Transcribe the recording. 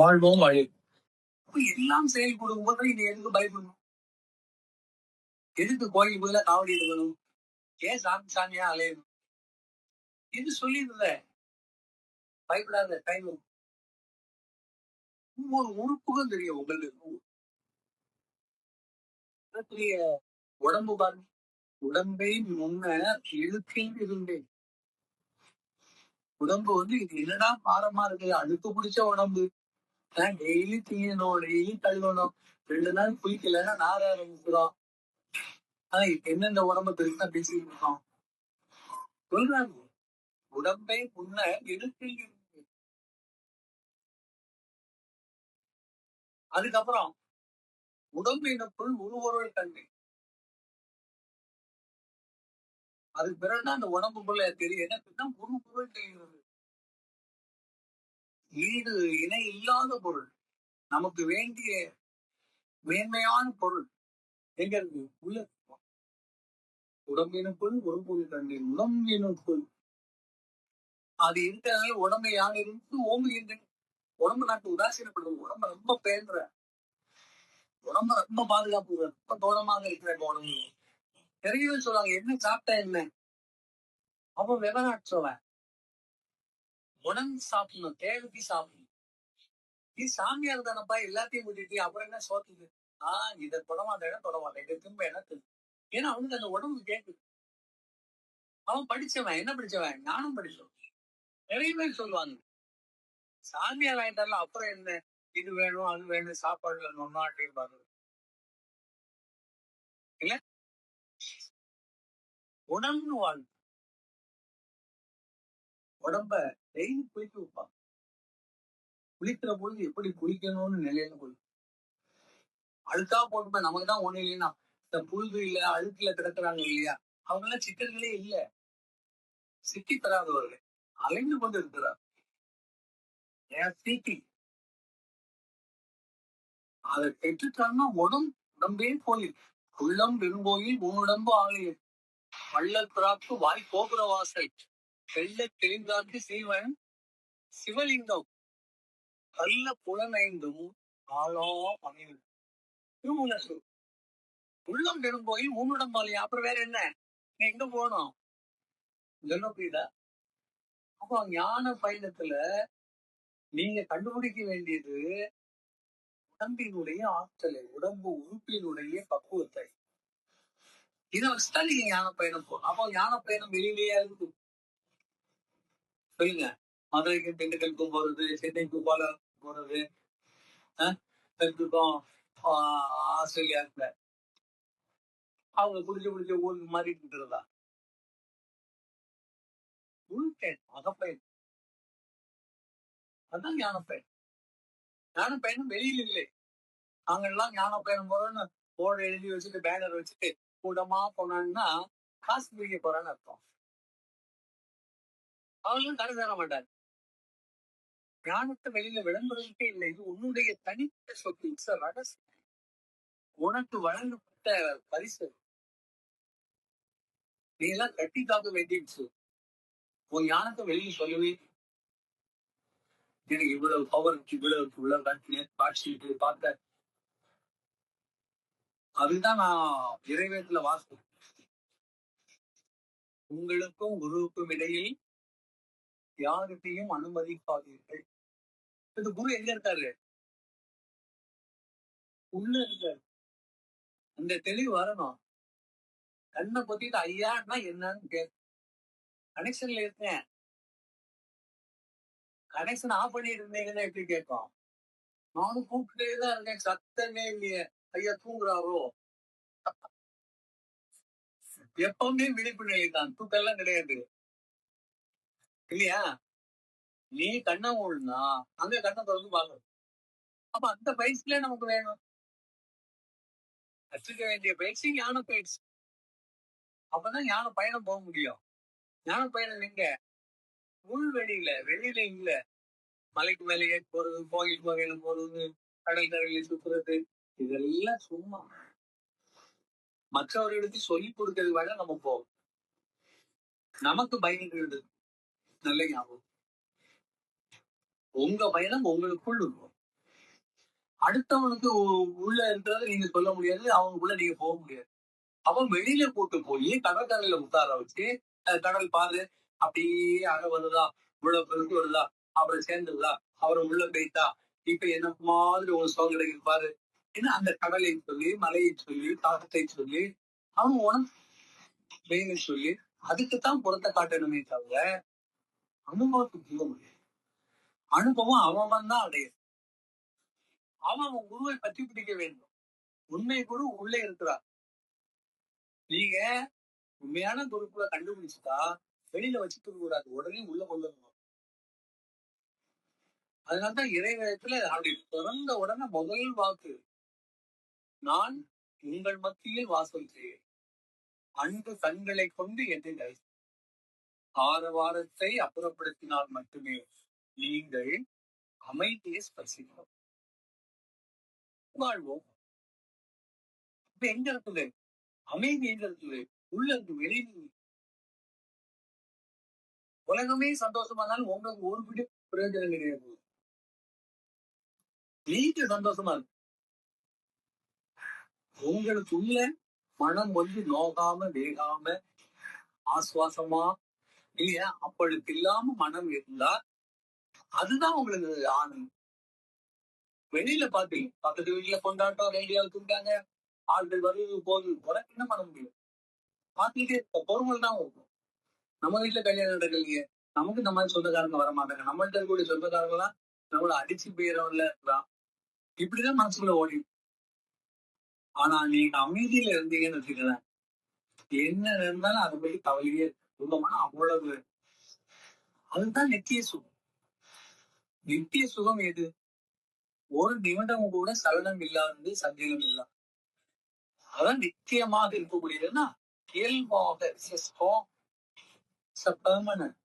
வாழ்வோம் வழி. எல்லாம் செயல்படும். போது நீ எதுக்கு பயப்படணும்? எதுக்கு கோயில் போதுல காவடி எடுக்கணும்? ஏன் சாமி சாமியா அலையணும்? இது சொல்லிடுற பயப்படாத டைம் ஒவ்வொரு உறுப்புக்கும் தெரியும் உங்களுக்கு உடம்பு பாருங்க. உடம்பை முன்ன இழுக்கையும் இருந்தேன். உடம்பு வந்து இது என்னடா பாரமா இருக்கு அழுக்கு பிடிச்ச உடம்பு. டெய்லி தீயணும் டெய்லி கழுவணும். ரெண்டு நாள் குளிக்கலன்னா நார ஆரம்பிக்கிறோம் ஆனா என்னென்ன உடம்ப பெருசா பேசிட்டு இருக்கோம்? சொல்றாங்க உடம்பை முன்ன இழுக்கில் இருந்தேன் அதுக்கப்புறம் உடம்பினுக்குள் உருவொருள் கண்டு. அதுக்கு பிறகுதான் அந்த உடம்புக்குள்ள தெரியும். என்ன ஒரு பொருள் தெரிகிறது. ஈடு இணை இல்லாத பொருள். நமக்கு வேண்டிய மேன்மையான பொருள் எங்க இருக்கு உள்ள உடம்பினுக்குள் ஒரு பொருள் கண்டேன் உடம்பினுக்குள் அது இருக்கிறதால உடம்பை யார் இருந்து ஓங்குகின்றேன் உடம்பு நாட்டு உதாசீனப்படுது உடம்ப ரொம்ப பேன்ற உடம்ப ரொம்ப பாதுகாப்பு ரொம்ப தோரமாக இருக்கிற உடம்பு. நிறைய சொல்லுவாங்க என்ன சாப்பிட்டா என்ன? அவன் சொல்ல உடம்பு சாப்பிடணும் தேவைக்கு சாப்பிடணும். நீ சாமியார் தானப்பா எல்லாத்தையும் விட்டுட்டு அப்புறம் என்ன சோத்துது ஆஹ் இதை தொடமாத இடம் தொட இதை திரும்ப எனக்கு ஏன்னா அவனுக்கு அந்த உடம்பு கேக்குது. அவன் படிச்சவன் என்ன படிச்சவன்? நானும் படிச்சவன். நிறைய பேர் சொல்லுவாங்க. சாமியார் ஆயிட்டால அப்புறம் என்ன? இது வேணும் அது வேணும் சாப்பாடு வேணும்னா அப்படின்னு இல்ல? உணர்ந்து வாழ் உடம்ப டெய்லி குளிக்க வைப்பாங்க குளிக்கிற பொழுது எப்படி குளிக்கணும்னு நிலையில கொள்ளும் அழுக்கா போட்டுப்ப நமக்கு தான் ஒண்ணு இல்லைன்னா. இந்த புழுது இல்ல அழுக்குல கிடக்குறாங்க இல்லையா? அவங்க எல்லாம் சிக்கல்களே இல்ல. சிக்கி பெறாதவர்கள் அலைந்து கொண்டு இருக்கிறார். சீக்கி அதை பெற்றுட்டாங்கன்னா உடம்பு உடம்பே கோயில் உள்ளம் பெருங்கோயில் உடம்பு ஆலயம் வள்ளத்திராக்கு வாய் கோபுர வாசல் வெள்ள தெளிந்தார்க்கு சீவன் சிவலிங்கம். கல்ல புலனைந்தும் ஆளோ பணிவு திருமூல சொல் உள்ளம் பெருங்கோயில் உன்னுடம்பு ஆலயம் அப்புறம் வேற என்ன? நீ எங்க போகணும்? சொல்ல புரியுதா அப்போ ஞான பயணத்துல நீங்க கண்டுபிடிக்க வேண்டியது உடம்பினுடைய ஆற்றலை உடம்பு உறுப்பினுடைய பக்குவத்தை. இதை வச்சுதான் நீங்க ஞான பயணம் போகணும் அப்போ ஞான பயணம் வெளியிலேயே இருக்கு சொல்லுங்க. மதுரைக்கு திண்டுக்கலுக்கும் போறது சென்னைக்கு போல போறது தெற்குக்கும் ஆஸ்திரேலியாவுக்கு அவங்க குடிச்ச குடிச்ச ஊருக்கு மாறிட்டு இருந்தா உள்கேன் அகப்பயன் அதான் ஞானப்பயன் பயன் வெளியில் இல்லை. நாங்கெல்லாம் ஞான பயணம் போறோம்னு போர்டு எழுதி வச்சுட்டு பேனர் வச்சுட்டு கூட்டமா போனாங்கன்னா காசு பிடிக்க போறான்னு அர்த்தம். அவங்களும் கடை தர மாட்டார். ஞானத்தை வெளியில விளம்பரத்துக்கே இல்லை. இது உன்னுடைய தனித்த சொத்து. இட்ஸ் ரகசியம். உனக்கு வழங்கப்பட்ட பரிசு. நீ எல்லாம் கட்டி காக்க வேண்டியது. உன் ஞானத்தை வெளியில் சொல்லவே எனக்கு இவ்வளவு பவர் இவ்வளவு இவ்வளவு காட்சிட்டு பார்த்த. அதுதான் நான் இறைவேத்துல வாசம் உங்களுக்கும் குருவுக்கும் இடையில் யாருக்கையும் அனுமதிக்காதீர்கள். இந்த குரு எங்க இருக்காரு? உள்ள இருக்காரு. அந்த தெளிவு வரணும். கண்ணை பத்திட்டு ஐயான்னா என்னன்னு கேட்கும் கனெக்ஷன்ல இருக்கேன். கனெக்ஷன் ஆஃப் பண்ணிட்டு இருந்தீங்கன்னா எப்படி கேட்கும்? நானும் கூப்பிட்டே தான் இருக்கேன். சத்தமே இல்லையே. ஐயா தூங்குறாரோ? எப்பவுமே விழிப்பு நிலை தான். தூக்கெல்லாம் கிடையாது. இல்லையா? நீ கண்ணை மூடனா அங்க கண்ணை திறந்து பாக்கணும் அப்ப அந்த பயிற்சியில நமக்கு வேணும். கற்றுக்க வேண்டிய பயிற்சி ஞான பயிற்சி. அப்பதான் ஞான பயணம் போக முடியும். ஞான பயணம் எங்க? உள் வெளியில வெளியில இல்ல. மலைக்கு மேலே போறது கோயில் வகையில போறது கடல் கரையில சுத்துறது இதெல்லாம் சும்மா. மற்றவர்களுக்கு சொல்லி கொடுக்கறது வேலை நம்ம போகும் நமக்கு பயணிக்கிறது நல்ல ஞாபகம். உங்க பயணம் உங்களுக்குள் இருக்கும். அடுத்தவனுக்கு உள்ள இருக்கிறத நீங்க சொல்ல முடியாது அவனுக்குள்ள நீங்க போக முடியாது. அவன் வெளியில கூட்டு போய் கடற்கரையில உத்தார வச்சு கடல் பாரு அப்படியே அக வருதா இவ்வளவு பெருக்கு வருதா அவரை சேர்ந்துருதா அவரை உள்ள போயிட்டா இப்ப என்ன மாதிரி ஒரு சோகம் கிடைக்குது பாரு. ஏன்னா அந்த கடலை சொல்லி மலையை சொல்லி தாகத்தை சொல்லி அவன் உனக்கு சொல்லி அதுக்குத்தான் புறத்தை காட்டணுமே தவிர அனுபவத்துக்கு போக முடியாது அனுபவம் அவன் தான் அடையும். அவன் குருவை பற்றி பிடிக்க வேண்டும். உண்மை குரு உள்ளே இருக்கிறார். நீங்க உண்மையான குருக்குள்ள கண்டுபிடிச்சுட்டா வெளியில வச்சுக்க கூடாது உடனே உள்ள கொள்ளணும் அதனால்தான் அதனாலதான் அப்படி பிறந்த உடனே முதல் வாக்கு நான் உங்கள் மத்தியில் வாசல் செய்ய அன்பு கண்களை கொண்டு என்னை ஆரவாரத்தை அப்புறப்படுத்தினால் மட்டுமே நீங்கள் அமைதியை ஸ்பர்சிக்கும் வாழ்வோம். இப்ப எங்க இருக்குது? அமைதி எங்க இருக்குது? உள்ள இருக்கு வெளியில் உலகமே சந்தோஷமா இருந்தாலும் உங்களுக்கு ஒரு பிடி பிரயோஜனம் கிடையாது. வீட்டு சந்தோஷமா இருக்கு. உங்களுக்குள்ள மனம் வந்து நோகாம வேகாம ஆசுவாசமா இல்லையா? அப்பொழுது இல்லாம மனம் இருந்தா அதுதான் உங்களுக்கு ஆனந்தம். வெளியில பாத்தீங்க பக்கத்து வீட்டுல கொண்டாட்டம் ரேடியோ இருக்காங்க ஆள்கள் வருது போகுது உனக்கு என்ன பண்ண முடியும்? பாத்துக்கிட்டே இருக்க பொறுமல் தான் இருக்கும் நம்ம வீட்டுல கல்யாணம் நடக்கலையே. நமக்கு இந்த மாதிரி சொந்தக்காரங்க வர மாட்டாங்க நம்மள்ட்ட இருக்கக்கூடிய சொந்தக்காரங்க எல்லாம் நம்மள அடிச்சு போயிடறவன்ல தான் இப்படிதான் மனசுக்குள்ள ஓடி ஆனா நீங்க அமைதியில இருந்தீங்கன்னு வச்சுக்கலாம் என்ன இருந்தாலும் அதை பத்தி கவலையே உங்க மனம் அவ்வளவு. அதுதான் நித்திய சுகம். நித்திய சுகம் எது? ஒரு நிமிடம் கூட சலனம் இல்லாது சந்தேகம் இல்ல. அதான் நித்தியமாக இருக்கக்கூடியதுன்னா இயல்பாக பெர்மனன்ட்